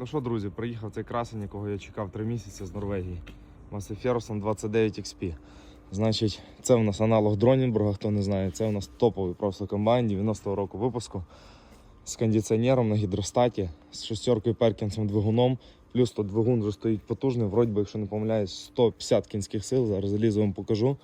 Ну що, друзі, приїхав цей красень, якого я чекав 3 місяці з Норвегії. Ferguson 29 XP. Значить, це у нас аналог Дронінбурга, хто не знає. Це у нас топовий просто комбайн 90-го року випуску з кондиціонером на гідростаті, з шестеркою Перкінсом двигуном. Плюс тут двигун вже стоїть потужний, вроді би, якщо не помиляюсь, 150 кінських сил. Зараз залізу вам покажу.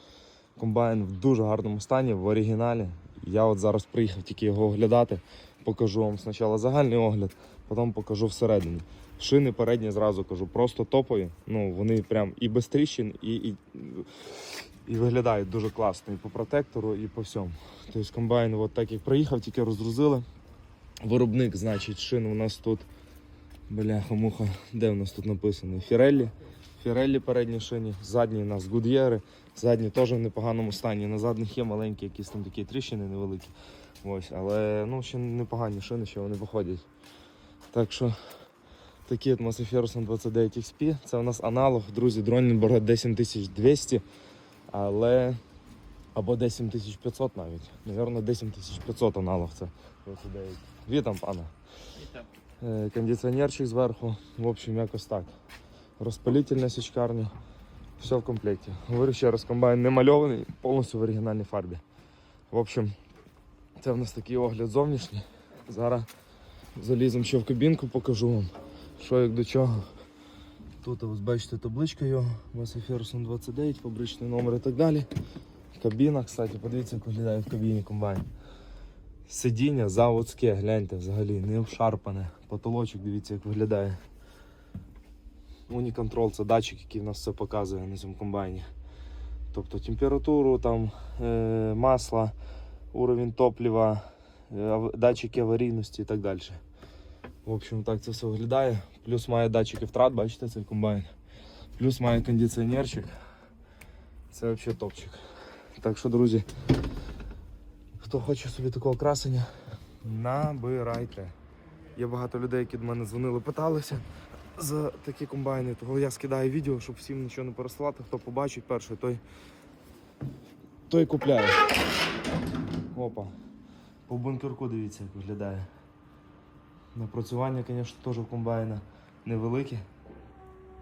Комбайн в дуже гарному стані, в оригіналі. Я от зараз приїхав тільки його оглядати. Покажу вам спочатку загальний огляд, потім покажу всередині. Шини передні зразу кажу, просто топові. Ну, вони прям і без тріщин, і, і, і виглядають дуже класно і по протектору, і по всьому. Тобто комбайн, от так як приїхав, тільки розгрузили. Виробник, значить, шин у нас тут. Бляха-муха, де у нас тут написано? Фіреллі. Фіреллі передні шини, задні у нас Гуд'єри, задні теж в непоганому стані. На задніх є маленькі якісь там такі тріщини невеликі. Ось, але ну, ще непогані шини, ще вони виходять. Так що такий от Massey Ferguson 29 XP. Це у нас аналог, друзі, Дронінборга 10200, але або 10500 навіть. Навірно, 10500 аналог це 29. Вітам, пане. Е, Кондиціонерчик зверху. В общем, якось так. Розпилительна січкарня. Все в комплекті. Говорю ще раз, комбайн не мальований, повністю в оригінальній фарбі. В общем, це в нас такий огляд зовнішній. Зараз заліземо ще в кабінку, покажу вам, що як до чого. Тут ось бачите табличка його, Massey Ferguson 29, фабричний номер і так далі. Кабіна, кстати, подивіться, як виглядає в кабіні комбайн. Сидіння заводське, гляньте взагалі, не обшарпане. Потолочок, дивіться, як виглядає. Уніконтрол це датчик, який в нас все показує на цьому комбайні. Тобто температуру, там, е, масла, уровень топлива, е, датчики аварійності і так далі. В общем, так це все виглядає. Плюс має датчики втрат, бачите цей комбайн. Плюс має кондиціонерчик. Це взагалі топчик. Так що, друзі, хто хоче собі такого красення, набирайте. Є багато людей, які до мене дзвонили, питалися за такі комбайни. Того я скидаю відео, щоб всім нічого не пересилати. Хто побачить перший, той, той купляє. Опа. По бункерку дивіться, як виглядає. Напрацювання, звісно, теж у комбайна невелике.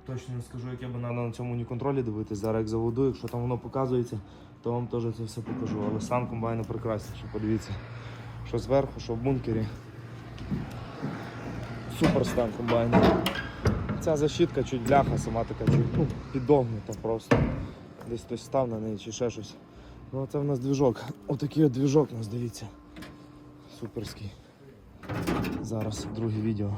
Точно не скажу, яке би треба на цьому уніконтролі дивитися. Зараз як заводу, якщо там воно показується, то вам теж це все покажу. Але стан комбайна прекрасніший, подивіться. Що зверху, що в бункері. Супер стан комбайна. Ця защитка чуть бляха, сама така чуть ну, підогнута просто. Десь хтось став на неї чи ще щось. Ну це в нас двіжок. Отакий от двіжок у нас, дивіться. Суперський. Зараз друге відео.